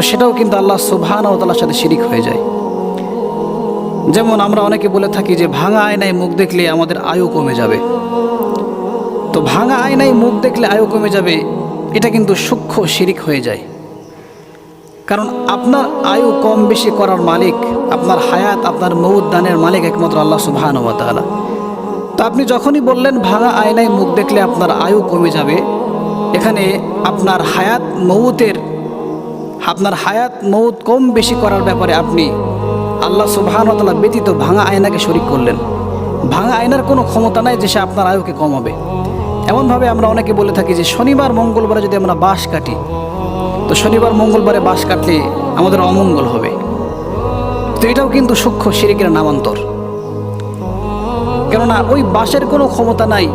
তো সেটাও কিন্তু আল্লাহ সুবহান ও তালার সাথে শিরিক হয়ে যায়। যেমন আমরা অনেকে বলে থাকি যে, ভাঙা আয়নায় মুখ দেখলে আমাদের আয়ু কমে যাবে। তো ভাঙা আয়নায় মুখ দেখলে আয়ু কমে যাবে, এটা কিন্তু সূক্ষ্ম শিরিক হয়ে যায়। কারণ আপনার আয়ু কম বেশি করার মালিক, আপনার হায়াত, আপনার মৌদ দানের মালিক একমাত্র আল্লাহ সুবহান ওয়া তাআলা। তো আপনি যখনই বললেন ভাঙা আয়নায় মুখ দেখলে আপনার আয়ু কমে যাবে, এখানে আপনার হায়াত, মৌতের আপনার হায়াত, মৌত কম বেশি করার ব্যাপারে আপনি আল্লাহ সুবাহানতালা ব্যতীত ভাঙা আয়নাকে শরিক করলেন। ভাঙা আয়নার কোনো ক্ষমতা নাই যে সে আপনার আয়ুকে কমাবে। এমনভাবে আমরা অনেকে বলে থাকি যে শনিবার, মঙ্গলবারে যদি আমরা বাঁশ কাটি, তো শনিবার, মঙ্গলবারে বাঁশ কাটলে আমাদের অমঙ্গল হবে। তো এটাও কিন্তু সূক্ষ্ম শিরিকের নামান্তর। কেননা ওই বাঁশের কোনো ক্ষমতা নাই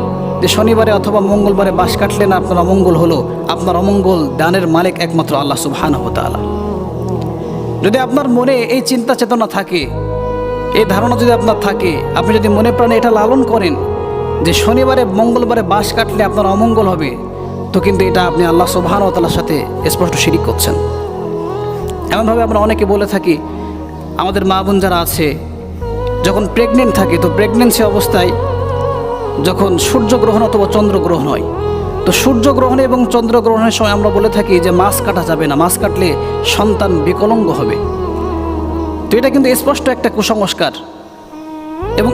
যে শনিবারে অথবা মঙ্গলবারে বাঁশ কাটলেন আপনার অমঙ্গল হলো, আপনার অমঙ্গল দানের মালিক একমাত্র আল্লাহ সুবহান তাআলা। যদি আপনার মনে এই চিন্তা চেতনা থাকে, এই ধারণা যদি আপনার থাকে, আপনি যদি মনে প্রাণে এটা লালন করেন যে শনিবারে, মঙ্গলবারে বাস কাটলে আপনার অমঙ্গল হবে, তো কিন্তু এটা আপনি আল্লাহ সুবহান তাআলার সাথে স্পষ্ট শিরিক করছেন। এমনভাবে আমরা অনেকে বলে থাকি, আমাদের মা বোন যারা আছে, যখন প্রেগনেন্ট থাকে, তো প্রেগনেন্সি অবস্থায় যখন সূর্যগ্রহণ অথবা চন্দ্রগ্রহণ হয়, তো সূর্যগ্রহণে এবং চন্দ্রগ্রহণের সময় আমরা বলে থাকি যে মাছ কাটা যাবে না, মাছ কাটলে সন্তান বিকলঙ্গ হবে। তো এটা কিন্তু স্পষ্ট একটা কুসংস্কার। এবং